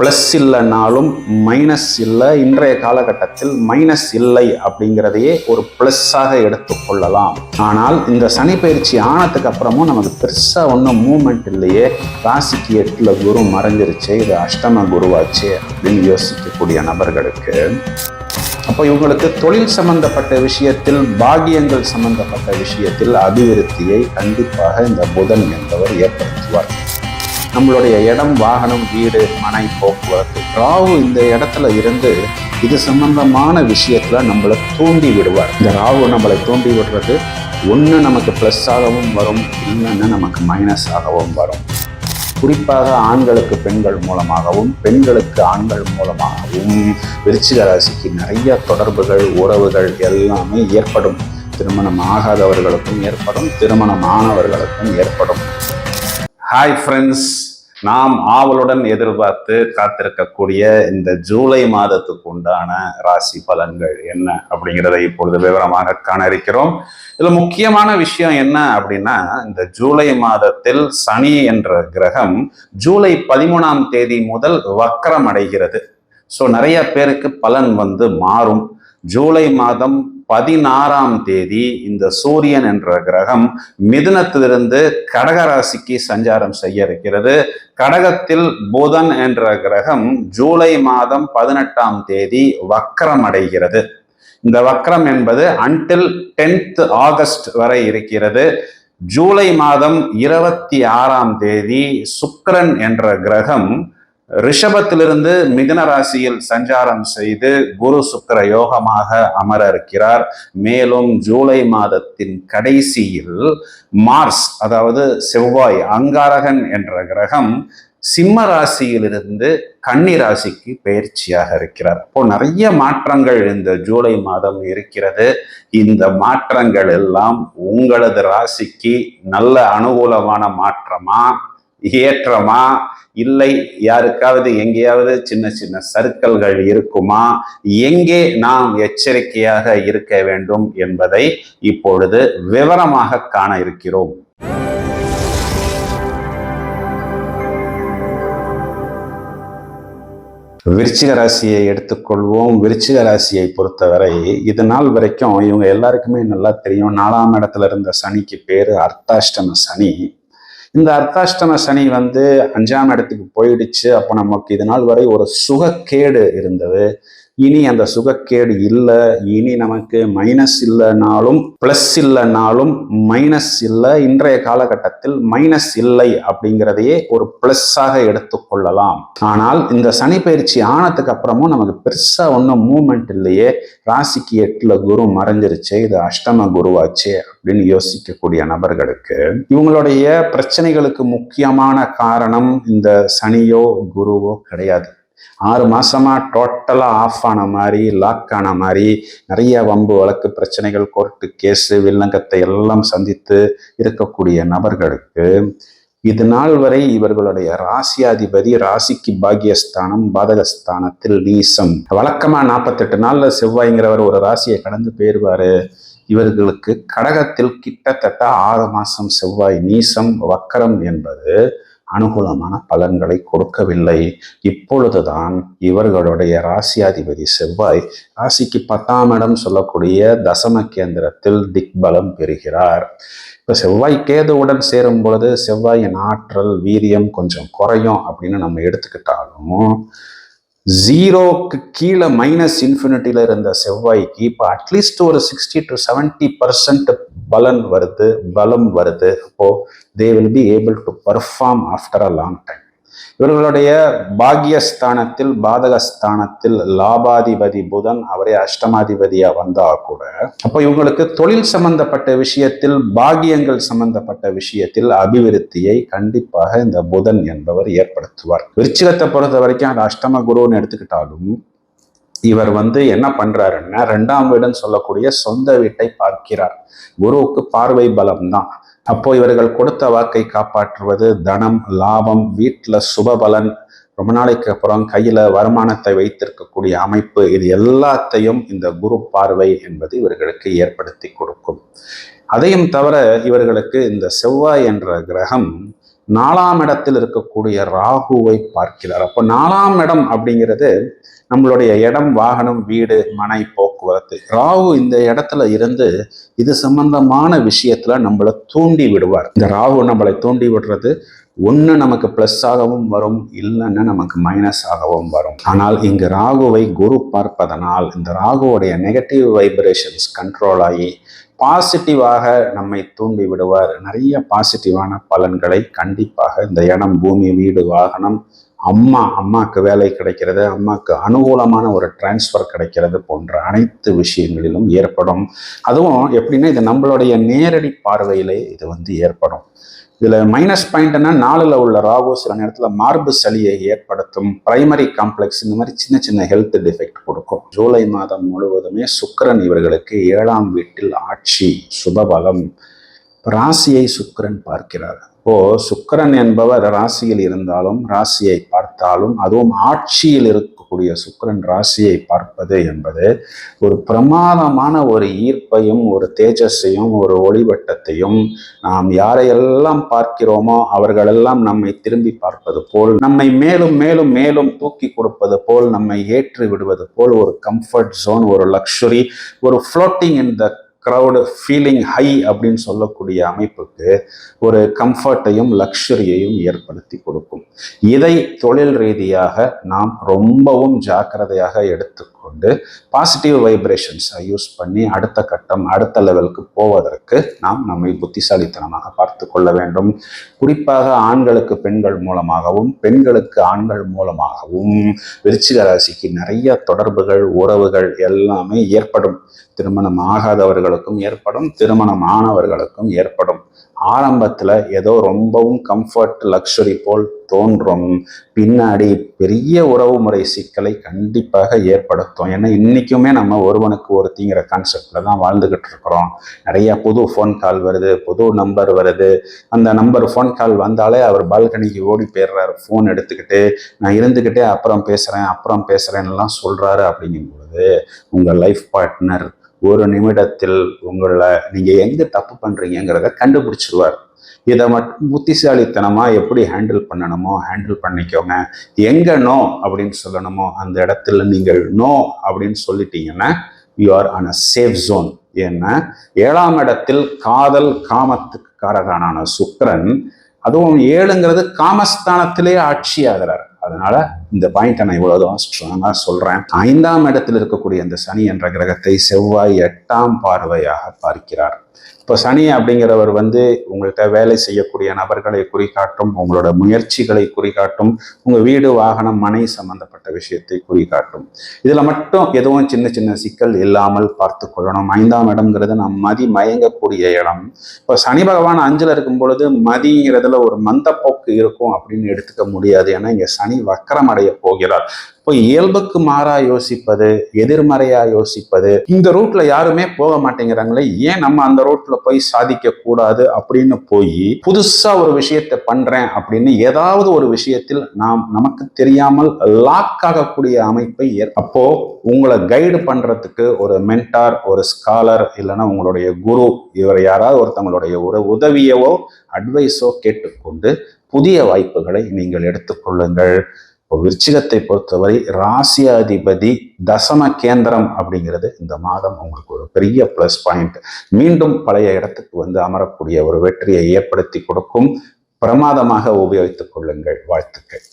Plus இல்லைனாலும் minus இல்லை. இன்றைய காலகட்டத்தில் மைனஸ் இல்லை அப்படிங்கிறதையே ஒரு ப்ளஸ்ஸாக எடுத்துக்கொள்ளலாம் ஆனால் இந்த சனி பயிற்சி ஆனதுக்கு அப்புறமும் நமக்கு பெருசாக ஒன்றும் மூமெண்ட் இல்லையே. ராசிக்கு எட்டில் குரு மறைஞ்சிருச்சு. இது அஷ்டம குருவாச்சு அப்படின்னு யோசிக்கக்கூடிய நபர்களுக்கு. அப்போ இவங்களுக்கு தொழில் சம்பந்தப்பட்ட விஷயத்தில் பாகியங்கள் சம்பந்தப்பட்ட விஷயத்தில் அபிவிருத்தியை கண்டிப்பாக இந்த புதன் என்பவர் ஏற்படுத்துவார். நம்மளுடைய இடம் வாகனம் வீடு மனை போக்குவரத்து ராகு இந்த இடத்துல இருந்து இது சம்பந்தமான விஷயத்தில் நம்மளை தூண்டி விடுவார். இந்த ராகு நம்மளை தூண்டி விடுறது ஒன்று நமக்கு ப்ளஸ் ஆகவும் வரும் இன்னொன்று நமக்கு மைனஸ் ஆகவும் வரும். குறிப்பாக ஆண்களுக்கு பெண்கள் மூலமாகவும் பெண்களுக்கு ஆண்கள் மூலமாகவும் விருச்சிக ராசிக்கு நிறைய தொடர்புகள் உறவுகள் எல்லாமே ஏற்படும். திருமணம் ஆகாதவர்களுக்கும் ஏற்படும் திருமணம் ஆனவர்களுக்கும் ஏற்படும். ஹாய் ஃப்ரெண்ட்ஸ் நாம் ஆவலுடன் எதிர்பார்த்து காத்திருக்கக்கூடிய இந்த ஜூலை மாதத்துக்கு உண்டான ராசி பலன்கள் என்ன அப்படிங்கிறத இப்பொழுது விவரமாக காண இருக்கிறோம். இதில் முக்கியமான விஷயம் என்ன அப்படின்னா இந்த ஜூலை மாதத்தில் சனி என்ற கிரகம் ஜூலை பதிமூணாம் தேதி முதல் வக்கரம் அடைகிறது. ஸோ நிறைய பேருக்கு பலன் வந்து மாறும். ஜூலை மாதம் பதினாறாம் தேதி இந்த சூரியன் என்ற கிரகம் மிதுனத்திலிருந்து கடக ராசிக்கு சஞ்சாரம் செய்ய இருக்கிறது. கடகத்தில் புதன் என்ற கிரகம் ஜூலை மாதம் பதினெட்டாம் தேதி வக்கரம் அடைகிறது. இந்த வக்கரம் என்பது அன்டில் டென்த் ஆகஸ்ட் வரை இருக்கிறது. ஜூலை மாதம் இருபத்தி ஆறாம் தேதி சுக்கரன் என்ற கிரகம் ரிஷபத்திலிருந்து மிதன ராசியில் சஞ்சாரம் செய்து குரு சுக்கர யோகமாக அமர இருக்கிறார் மேலும் ஜூலை மாதத்தின் கடைசியில் மார்ஸ் அதாவது செவ்வாய் அங்காரகன் என்ற கிரகம் சிம்ம ராசியிலிருந்து கன்னி ராசிக்கு பயிற்சியாக இருக்கிறார். அப்போ நிறைய மாற்றங்கள் இந்த ஜூலை மாதம் இருக்கிறது. இந்த மாற்றங்கள் எல்லாம் உங்களது ராசிக்கு நல்ல அனுகூலமான மாற்றமா? ஏற்றமா? இல்லை யாருக்காவது எங்கேயாவது சின்ன சின்ன சர்க்கல்கள் இருக்குமா? எங்கே நாம் எச்சரிக்கையாக இருக்க வேண்டும் என்பதை இப்பொழுது விவரமாக காண இருக்கிறோம். விருச்சிக ராசியை எடுத்துக்கொள்வோம். விருச்சிக ராசியை பொறுத்தவரை இது நாள் வரைக்கும் இவங்க எல்லாருக்குமே நல்லா தெரியும். நாலாம் இடத்துல இருந்த சனிக்கு பேரு அர்த்தாஷ்டம சனி. இந்த அர்த்தாஷ்டம சனி வந்து அஞ்சாம் இடத்துக்கு போயிடுச்சு. அப்போ நமக்கு இது நாள் வரை ஒரு சுகக்கேடு இருந்தது. இனி அந்த சுகக்கேடு இல்லை இனி நமக்கு மைனஸ் இல்லைனாலும் ப்ளஸ் இல்லைனாலும் மைனஸ் இல்லை. இன்றைய காலகட்டத்தில் மைனஸ் இல்லை அப்படிங்கிறதையே ஒரு ப்ளஸ்ஸாக எடுத்துக்கொள்ளலாம் ஆனால் இந்த சனி பயிற்சி ஆனதுக்கு அப்புறமும் நமக்கு பெருசாக ஒன்றும் மூமெண்ட் இல்லையே. ராசிக்கு எட்டில் குரு மறைஞ்சிருச்சு. இது அஷ்டம குருவாச்சே அப்படின்னு யோசிக்கக்கூடிய நபர்களுக்கு இவங்களுடைய பிரச்சனைகளுக்கு முக்கியமான காரணம் இந்த சனியோ குருவோ கிடையாது. ஆறு மாசமா டோட்டலா ஆஃப் ஆன மாதிரி லாக் ஆன மாதிரி நிறைய வம்பு வழக்கு பிரச்சனைகள் கோர்ட்டு கேஸு வில்லங்கத்தை எல்லாம் சந்தித்து இருக்கக்கூடிய நபர்களுக்கு இது நாள் வரை இவர்களுடைய ராசியாதிபதி ராசிக்கு பாகியஸ்தானம் பாதகஸ்தானத்தில் நீசம் வழக்கமா நாற்பத்தெட்டு நாள்ல செவ்வாய்ங்கிறவர் ஒரு ராசியை கடந்து போயிருவாரு. இவர்களுக்கு கடகத்தில் கிட்டத்தட்ட ஆறு மாசம் செவ்வாய் நீசம் வக்கரம் என்பது அனுகூலமான பலன்களை கொடுக்கவில்லை. இப்பொழுதுதான் இவர்களுடைய ராசியாதிபதி செவ்வாய் ராசிக்கு பத்தாம் இடம் சொல்லக்கூடிய தசம கேந்திரத்தில் திக்பலம் பெறுகிறார். இப்போ செவ்வாய் கேதுவுடன் சேரும் பொழுது செவ்வாயின் ஆற்றல் வீரியம் கொஞ்சம் குறையும் அப்படின்னு நம்ம எடுத்துக்கிட்டாலும் ஜீரோக்கு கீழே மைனஸ் இன்ஃபினிட்டியில் இருந்த செவ்வாய்க்கு இப்போ அட்லீஸ்ட் ஒரு சிக்ஸ்டி டு செவன்டி பர்சன்ட் பலன் வருது பலம் வருது. அப்போது they will be able to perform after a long time இவர்களுடைய பாகியஸ்தானத்தில் பாதகஸ்தானத்தில் லாபாதிபதி புதன் அவரே அஷ்டமாதிபதியா வந்தா கூட அப்போ இவங்களுக்கு தொழில் சம்பந்தப்பட்ட விஷயத்தில் பாகியங்கள் சம்பந்தப்பட்ட விஷயத்தில் அபிவிருத்தியை கண்டிப்பாக இந்த புதன் என்பவர் ஏற்படுத்துவார். விருச்சிகத்தை பொறுத்த வரைக்கும் அது அஷ்டம குருன்னு எடுத்துக்கிட்டாலும் இவர் வந்து என்ன பண்றாருன்னா ரெண்டாம் வீடுன்னு சொல்லக்கூடிய சொந்த வீட்டை பார்க்கிறார். குருவுக்கு பார்வை பலம் தான் அப்போ இவர்கள் கொடுத்த வாக்கை காப்பாற்றுவது தனம் லாபம் வீட்டில் சுபபலன் ரொம்ப நாளைக்கு அப்புறம் கையில வருமானத்தை வைத்திருக்கக்கூடிய அமைப்பு இது எல்லாத்தையும் இந்த குரு பார்வை என்பது இவர்களுக்கு ஏற்படுத்தி கொடுக்கும். அதையும் தவிர இவர்களுக்கு இந்த செவ்வாய் என்ற கிரகம் நாலாம் இடத்தில் இருக்கக்கூடிய ராகுவை பார்க்கிறார். அப்போ நாலாம் இடம் அப்படிங்கிறது நம்மளுடைய இடம் வாகனம் வீடு மனை போக்குவரத்து. ராகு இந்த இடத்துல இருந்து இது சம்பந்தமான விஷயத்துல நம்மளை தூண்டி விடுவார். இந்த ராகு நம்மளை தூண்டி விடுறது ஒன்று நமக்கு ப்ளஸ் ஆகவும் வரும் இல்லைன்னா நமக்கு மைனஸ் ஆகவும் வரும். ஆனால் இங்கு ராகுவை குரு பார்ப்பதனால் இந்த ராகுவுடைய நெகட்டிவ் வைப்ரேஷன்ஸ் கண்ட்ரோல் ஆகி பாசிட்டிவாக நம்மை தூண்டி விடுவார். நிறைய பாசிட்டிவான பலன்களை கண்டிப்பாக இந்த இடம் பூமி வீடு வாகனம் அம்மா அம்மாவுக்கு வேலை கிடைக்கிறது அம்மாவுக்கு அனுகூலமான ஒரு டிரான்ஸ்ஃபர் கிடைக்கிறது போன்ற அனைத்து விஷயங்களிலும் ஏற்படும். அதுவும் எப்படின்னா இது நம்மளுடைய நேரடி பார்வையிலே இது வந்து ஏற்படும். இதில் மைனஸ் பாயிண்ட்னா நாளில் உள்ள ராகு சில நேரத்தில் மார்பு சளியை ஏற்படுத்தும். பிரைமரி காம்ப்ளெக்ஸ் இந்த மாதிரி சின்ன சின்ன ஹெல்த் டிஃபெக்ட் கொடுக்கும். ஜூலை மாதம் முழுவதுமே சுக்கரன் இவர்களுக்கு ஏழாம் வீட்டில் ஆட்சி சுபபலம். ராசியை சுக்கிரன் பார்க்கிறார். இப்போ சுக்கரன் என்பவர் ராசியில் இருந்தாலும் ராசியை பார்த்தாலும் அதுவும் ஆட்சியில் இருக்கும் இருக்கக்கூடிய சுக்கரன் ராசியை பார்ப்பது என்பது ஒரு பிரமாதமான ஒரு ஈர்ப்பையும் ஒரு தேஜஸையும் ஒரு ஒளிவட்டத்தையும் நாம் யாரையெல்லாம் பார்க்கிறோமோ அவர்களெல்லாம் நம்மை திரும்பி பார்ப்பது போல் நம்மை மேலும் மேலும் மேலும் தூக்கி கொடுப்பது போல் நம்மை ஏற்றி விடுவது போல் ஒரு கம்ஃபர்ட் ஜோன் ஒரு லக்ஷுரி ஒரு floating in the crowd feeling high அப்படின்னு சொல்லக்கூடிய அமைப்புக்கு ஒரு கம்ஃபர்ட்டையும் லக்ஸரியையும் ஏற்படுத்தி கொடுக்கும். இதை தொழில் ரீதியாக நாம் ரொம்பவும் ஜாக்கிரதையாக கொண்டு பாசிட்டிவ் வைப்ரேஷன்ஸை யூஸ் பண்ணி அடுத்த கட்டம் அடுத்த லெவலுக்கு போவதற்கு நாம் நம்மை புத்திசாலித்தனமாக பார்த்து கொள்ள வேண்டும். குறிப்பாக ஆண்களுக்கு பெண்கள் மூலமாகவும் பெண்களுக்கு ஆண்கள் மூலமாகவும் விருச்சிக ராசிக்கு நிறைய தொடர்புகள் உறவுகள் எல்லாமே ஏற்படும். திருமணம் ஆகாதவர்களுக்கும் ஏற்படும் திருமணம் ஆனவர்களுக்கும் ஏற்படும். ஆரம்பத்தில் ஏதோ ரொம்பவும் கம்ஃபர்ட் லக்ஸுரி போல் தோன்றும். பின்னாடி பெரிய உறவு முறை சிக்கலை கண்டிப்பாக ஏற்படுத்தும். ஏன்னா இன்றைக்குமே நம்ம ஒருவனுக்கு ஒருத்திங்கிற கான்செப்டில் தான் வாழ்ந்துக்கிட்டு இருக்கிறோம். நிறையா புது ஃபோன் கால் வருது புது நம்பர் வருது. அந்த நம்பர் ஃபோன் கால் வந்தாலே அவர் பால்கனிக்கு ஓடி போயிடுறாரு. ஃபோன் எடுத்துக்கிட்டு நான் இருந்துக்கிட்டே அப்புறம் பேசுகிறேன் அப்புறம் பேசுகிறேன்லாம் சொல்கிறாரு அப்படிங்கும்போது உங்கள் லைஃப் பார்ட்னர் ஒரு நிமிடத்தில் உங்களை நீங்கள் எங்கே தப்பு பண்ணுறீங்கிறத கண்டுபிடிச்சிருவார். இதை மட்டும் புத்திசாலித்தனமாக எப்படி ஹேண்டில் பண்ணணுமோ ஹேண்டில் பண்ணிக்கோங்க. எங்கே நோ அப்படின்னு சொல்லணுமோ அந்த இடத்துல நீங்கள் நோ அப்படின்னு சொல்லிட்டீங்கன்னா you are on a safe zone ஏன்னா ஏழாம் இடத்தில் காதல் காமத்துக்கு காரகானான சுக்கரன் அதுவும் ஏழுங்கிறது காமஸ்தானத்திலே ஆட்சி ஆகிறார் அதனால இந்த பாயிண்ட்டை நான் இவ்வளோதான் ஸ்ட்ராங்காக சொல்றேன். ஐந்தாம் இடத்தில் இருக்கக்கூடிய அந்த சனி என்ற கிரகத்தை செவ்வாய் எட்டாம் பார்வையாக பார்க்கிறார். இப்போ சனி அப்படிங்கிறவர் வந்து உங்கள்கிட்ட வேலை செய்யக்கூடிய நபர்களை குறிகாட்டும் உங்களோட முயற்சிகளை குறிகாட்டும் உங்கள் வீடு வாகனம் மனை சம்பந்தப்பட்ட விஷயத்தை குறிகாட்டும். இதில் மட்டும் எதுவும் சின்ன சின்ன சிக்கல் இல்லாமல் பார்த்து கொள்ளணும். ஐந்தாம் இடம்ங்கிறது நாம் மதி மயங்கக்கூடிய இடம். இப்போ சனி பகவான் அஞ்சில் இருக்கும் பொழுது மதிங்கிறதுல ஒரு மந்தப்போக்கு இருக்கும் அப்படின்னு எடுத்துக்க முடியாது. ஏன்னா இங்கே சனி வக்கரம் அடைய போகிறார். இப்போ இயல்புக்கு மாறா யோசிப்பது எதிர்மறையா யோசிப்பது இந்த ரூட்ல யாருமே போக மாட்டேங்கிறாங்களே ஏன் நம்ம அந்த ரூட்ல போய் சாதிக்க கூடாது அப்படின்னு போய் புதுசா ஒரு விஷயத்தை பண்றேன் அப்படின்னு ஏதாவது ஒரு விஷயத்தில் நாம் நமக்கு தெரியாமல் லாக் ஆகக்கூடிய அமைப்பை அப்போ உங்களை கைடு பண்றதுக்கு ஒரு மென்டார் ஒரு ஸ்காலர் இல்லைன்னா உங்களுடைய குரு இவர் யாராவது ஒருத்தவங்களுடைய ஒரு உதவியவோ அட்வைஸோ கேட்டுக்கொண்டு புதிய வாய்ப்புகளை நீங்கள் எடுத்துக்கொள்ளுங்கள் விருச்சிகத்தை பொறுத்தவரை ராசியாதிபதி தசம கேந்திரம் அப்படிங்கிறது இந்த மாதம் உங்களுக்கு ஒரு பெரிய ப்ளஸ் பாயிண்ட் மீண்டும் பழைய இடத்துக்கு வந்து அமரக்கூடிய ஒரு வெற்றியை ஏற்படுத்தி கொடுக்கும். பிரமாதமாக உபயோகித்துக் கொள்ளுங்கள் வாழ்த்துக்கள்.